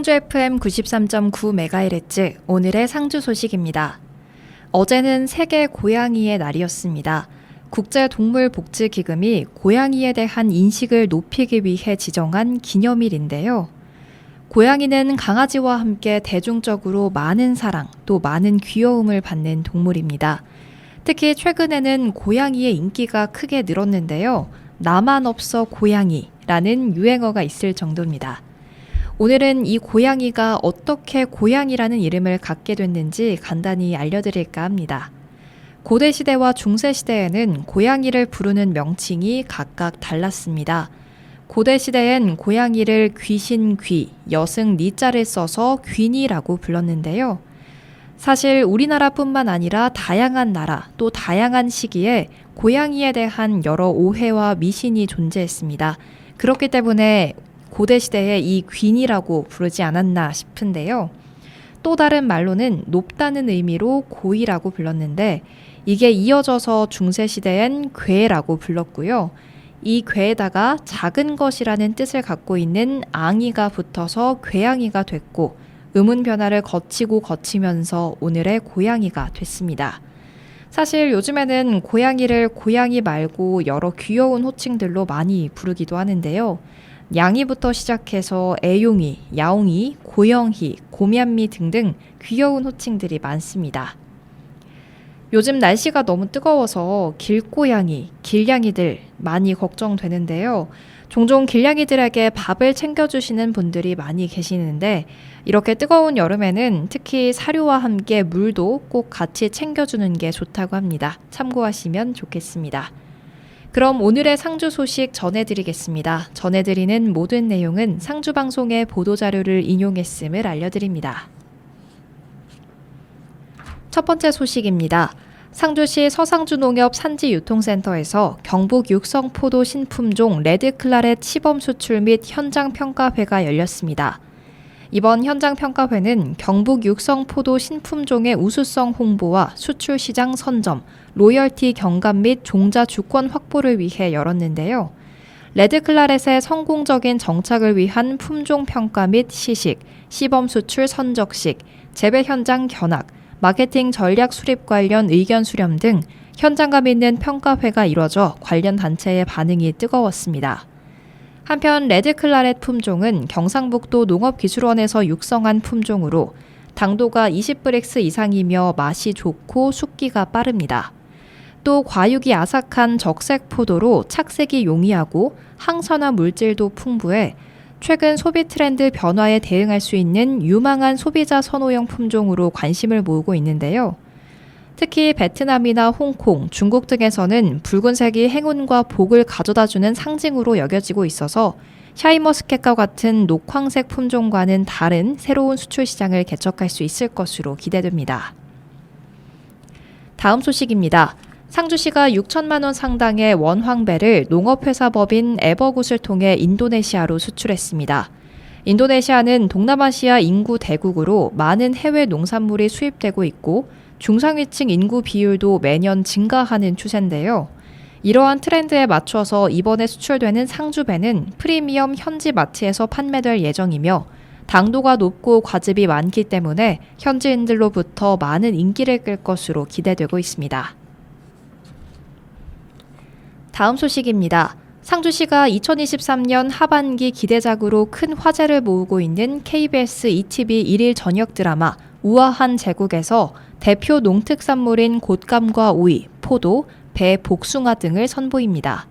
상주 FM 93.9MHz 오늘의 상주 소식입니다. 어제는 세계 고양이의 날이었습니다. 국제동물복지기금이 고양이에 대한 인식을 높이기 위해 지정한 기념일인데요. 고양이는 강아지와 함께 대중적으로 많은 사랑 또 많은 귀여움을 받는 동물입니다. 특히 최근에는 고양이의 인기가 크게 늘었는데요. 나만 없어 고양이라는 유행어가 있을 정도입니다. 오늘은 이 고양이가 어떻게 고양이라는 이름을 갖게 됐는지 간단히 알려드릴까 합니다. 고대 시대와 중세 시대에는 고양이를 부르는 명칭이 각각 달랐습니다. 고대 시대엔 고양이를 귀신 귀, 여승 니자를 써서 귀니라고 불렀는데요. 사실 우리나라뿐만 아니라 다양한 나라 또 다양한 시기에 고양이에 대한 여러 오해와 미신이 존재했습니다. 그렇기 때문에 고대 시대에 이 귀니라고 부르지 않았나 싶은데요. 또 다른 말로는 높다는 의미로 고이라고 불렀는데 이게 이어져서 중세 시대엔 괴라고 불렀고요. 이 괴에다가 작은 것이라는 뜻을 갖고 있는 앙이가 붙어서 괴양이가 됐고 음운 변화를 거치고 거치면서 오늘의 고양이가 됐습니다. 사실 요즘에는 고양이를 고양이 말고 여러 귀여운 호칭들로 많이 부르기도 하는데요. 양이부터 시작해서 애용이, 야옹이, 고영희, 고미안미 등등 귀여운 호칭들이 많습니다. 요즘 날씨가 너무 뜨거워서 길고양이, 길냥이들 많이 걱정되는데요. 종종 길냥이들에게 밥을 챙겨주시는 분들이 많이 계시는데 이렇게 뜨거운 여름에는 특히 사료와 함께 물도 꼭 같이 챙겨주는 게 좋다고 합니다. 참고하시면 좋겠습니다. 그럼 오늘의 상주 소식 전해드리겠습니다. 전해드리는 모든 내용은 상주 방송의 보도 자료를 인용했음을 알려드립니다. 첫 번째 소식입니다. 상주시 서상주농협 산지유통센터에서 경북 육성포도 신품종 레드클라렛 시범 수출 및 현장 평가회가 열렸습니다. 이번 현장 평가회는 경북 육성포도 신품종의 우수성 홍보와 수출 시장 선점, 로열티 경감 및 종자 주권 확보를 위해 열었는데요. 레드클라렛의 성공적인 정착을 위한 품종 평가 및 시식, 시범 수출 선적식, 재배 현장 견학, 마케팅 전략 수립 관련 의견 수렴 등 현장감 있는 평가회가 이뤄져 관련 단체의 반응이 뜨거웠습니다. 한편 레드클라렛 품종은 경상북도 농업기술원에서 육성한 품종으로 당도가 20브렉스 이상이며 맛이 좋고 숙기가 빠릅니다. 또 과육이 아삭한 적색 포도로 착색이 용이하고 항산화 물질도 풍부해 최근 소비 트렌드 변화에 대응할 수 있는 유망한 소비자 선호형 품종으로 관심을 모으고 있는데요. 특히 베트남이나 홍콩, 중국 등에서는 붉은색이 행운과 복을 가져다주는 상징으로 여겨지고 있어서 샤이머스켓과 같은 녹황색 품종과는 다른 새로운 수출 시장을 개척할 수 있을 것으로 기대됩니다. 다음 소식입니다. 상주시가 6천만 원 상당의 원황배를 농업회사 법인 에버굿을 통해 인도네시아로 수출했습니다. 인도네시아는 동남아시아 인구 대국으로 많은 해외 농산물이 수입되고 있고 중상위층 인구 비율도 매년 증가하는 추세인데요. 이러한 트렌드에 맞춰서 이번에 수출되는 상주배는 프리미엄 현지 마트에서 판매될 예정이며 당도가 높고 과즙이 많기 때문에 현지인들로부터 많은 인기를 끌 것으로 기대되고 있습니다. 다음 소식입니다. 상주시가 2023년 하반기 기대작으로 큰 화제를 모으고 있는 KBS ETV 일일 저녁 드라마 우아한 제국에서 대표 농특산물인 곶감과 오이, 포도, 배, 복숭아 등을 선보입니다.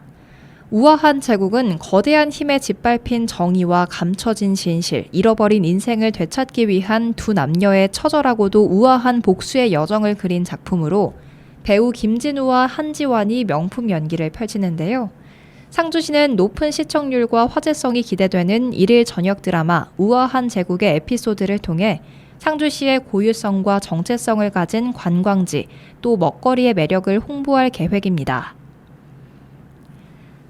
우아한 제국은 거대한 힘에 짓밟힌 정의와 감춰진 진실, 잃어버린 인생을 되찾기 위한 두 남녀의 처절하고도 우아한 복수의 여정을 그린 작품으로 배우 김진우와 한지환이 명품 연기를 펼치는데요. 상주시는 높은 시청률과 화제성이 기대되는 일일 저녁 드라마 우아한 제국의 에피소드를 통해 상주시의 고유성과 정체성을 가진 관광지 또 먹거리의 매력을 홍보할 계획입니다.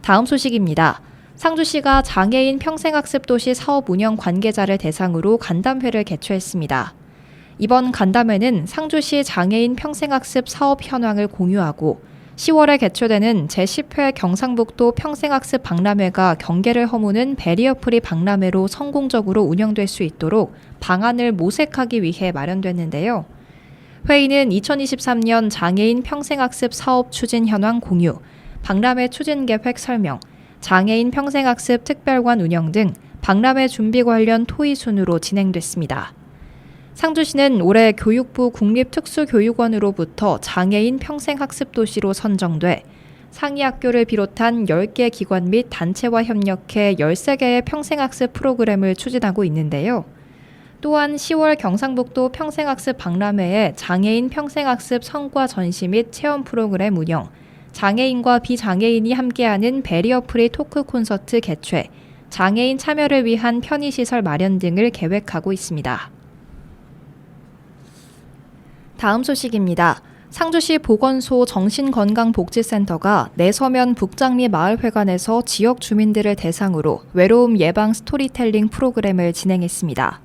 다음 소식입니다. 상주시가 장애인 평생학습 도시 사업 운영 관계자를 대상으로 간담회를 개최했습니다. 이번 간담회는 상주시 장애인 평생학습 사업 현황을 공유하고 10월에 개최되는 제10회 경상북도 평생학습 박람회가 경계를 허무는 베리어프리 박람회로 성공적으로 운영될 수 있도록 방안을 모색하기 위해 마련됐는데요. 회의는 2023년 장애인 평생학습 사업 추진 현황 공유, 박람회 추진 계획 설명, 장애인 평생학습 특별관 운영 등 박람회 준비 관련 토의 순으로 진행됐습니다. 상주시는 올해 교육부 국립특수교육원으로부터 장애인 평생학습도시로 선정돼 상위학교를 비롯한 10개 기관 및 단체와 협력해 13개의 평생학습 프로그램을 추진하고 있는데요. 또한 10월 경상북도 평생학습 박람회에 장애인 평생학습 성과 전시 및 체험 프로그램 운영, 장애인과 비장애인이 함께하는 베리어 프리 토크 콘서트 개최, 장애인 참여를 위한 편의시설 마련 등을 계획하고 있습니다. 다음 소식입니다. 상주시 보건소 정신건강복지센터가 내서면 북장리 마을회관에서 지역 주민들을 대상으로 외로움 예방 스토리텔링 프로그램을 진행했습니다.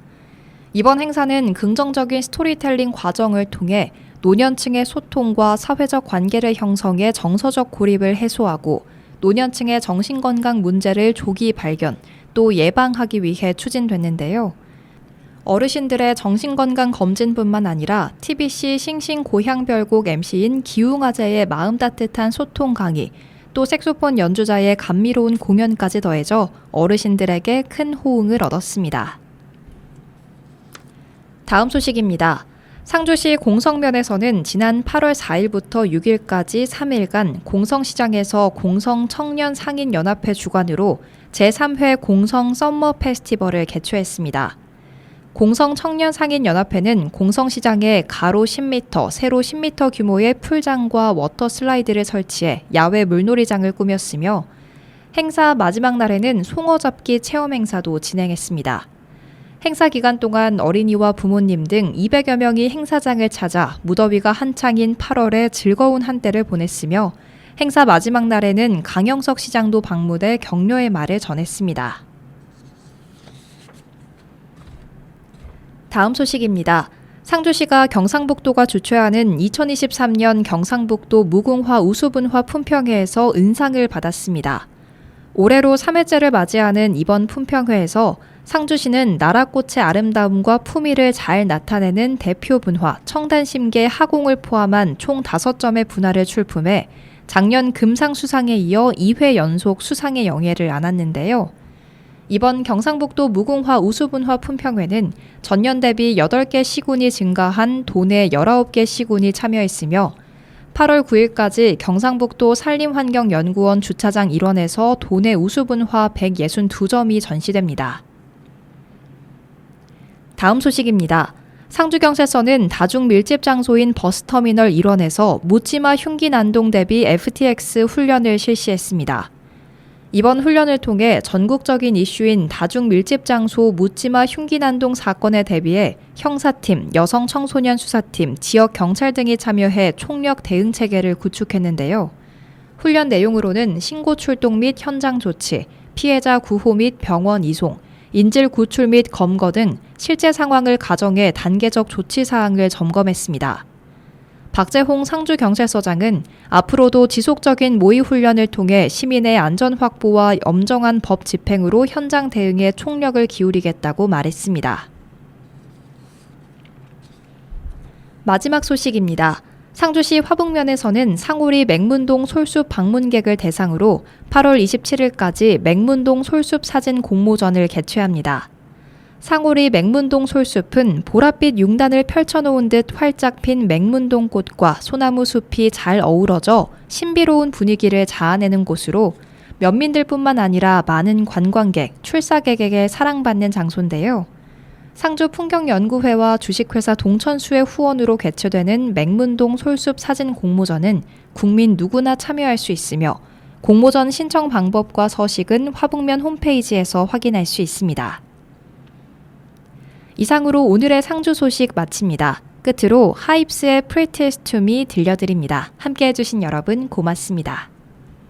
이번 행사는 긍정적인 스토리텔링 과정을 통해 노년층의 소통과 사회적 관계를 형성해 정서적 고립을 해소하고 노년층의 정신건강 문제를 조기 발견 또 예방하기 위해 추진됐는데요. 어르신들의 정신건강 검진뿐만 아니라 TBC 싱싱고향별곡 MC인 기웅아재의 마음 따뜻한 소통 강의, 또 색소폰 연주자의 감미로운 공연까지 더해져 어르신들에게 큰 호응을 얻었습니다. 다음 소식입니다. 상주시 공성면에서는 지난 8월 4일부터 6일까지 3일간 공성시장에서 공성 청년 상인 연합회 주관으로 제3회 공성 썸머 페스티벌을 개최했습니다. 공성 청년 상인 연합회는 공성시장에 가로 10m, 세로 10m 규모의 풀장과 워터 슬라이드를 설치해 야외 물놀이장을 꾸몄으며 행사 마지막 날에는 송어 잡기 체험 행사도 진행했습니다. 행사 기간 동안 어린이와 부모님 등 200여 명이 행사장을 찾아 무더위가 한창인 8월에 즐거운 한때를 보냈으며 행사 마지막 날에는 강영석 시장도 방문해 격려의 말을 전했습니다. 다음 소식입니다. 상주시가 경상북도가 주최하는 2023년 경상북도 무궁화 우수분화 품평회에서 은상을 받았습니다. 올해로 3회째를 맞이하는 이번 품평회에서 상주시는 나라꽃의 아름다움과 품위를 잘 나타내는 대표 분화 청단심계 하공을 포함한 총 5점의 분화를 출품해 작년 금상 수상에 이어 2회 연속 수상의 영예를 안았는데요. 이번 경상북도 무궁화 우수분화 품평회는 전년 대비 8개 시군이 증가한 도내 19개 시군이 참여했으며 8월 9일까지 경상북도 산림환경연구원 주차장 일원에서 도내 우수분화 162점이 전시됩니다. 다음 소식입니다. 상주경찰서는 다중 밀집 장소인 버스터미널 일원에서 묻지마 흉기 난동 대비 FTX 훈련을 실시했습니다. 이번 훈련을 통해 전국적인 이슈인 다중 밀집 장소 묻지마 흉기 난동 사건에 대비해 형사팀, 여성 청소년 수사팀, 지역 경찰 등이 참여해 총력 대응 체계를 구축했는데요. 훈련 내용으로는 신고 출동 및 현장 조치, 피해자 구호 및 병원 이송, 인질 구출 및 검거 등 실제 상황을 가정해 단계적 조치 사항을 점검했습니다. 박재홍 상주경찰서장은 앞으로도 지속적인 모의 훈련을 통해 시민의 안전 확보와 엄정한 법 집행으로 현장 대응에 총력을 기울이겠다고 말했습니다. 마지막 소식입니다. 상주시 화북면에서는 상우리 맹문동 솔숲 방문객을 대상으로 8월 27일까지 맹문동 솔숲 사진 공모전을 개최합니다. 상우리 맹문동 솔숲은 보랏빛 융단을 펼쳐놓은 듯 활짝 핀 맹문동 꽃과 소나무 숲이 잘 어우러져 신비로운 분위기를 자아내는 곳으로 면민들뿐만 아니라 많은 관광객, 출사객에게 사랑받는 장소인데요. 상주 풍경연구회와 주식회사 동천수의 후원으로 개최되는 맹문동 솔숲 사진 공모전은 국민 누구나 참여할 수 있으며 공모전 신청 방법과 서식은 화북면 홈페이지에서 확인할 수 있습니다. 이상으로 오늘의 상주 소식 마칩니다. 끝으로 하입스의 Prettiest to Me 들려드립니다. 함께 해주신 여러분 고맙습니다.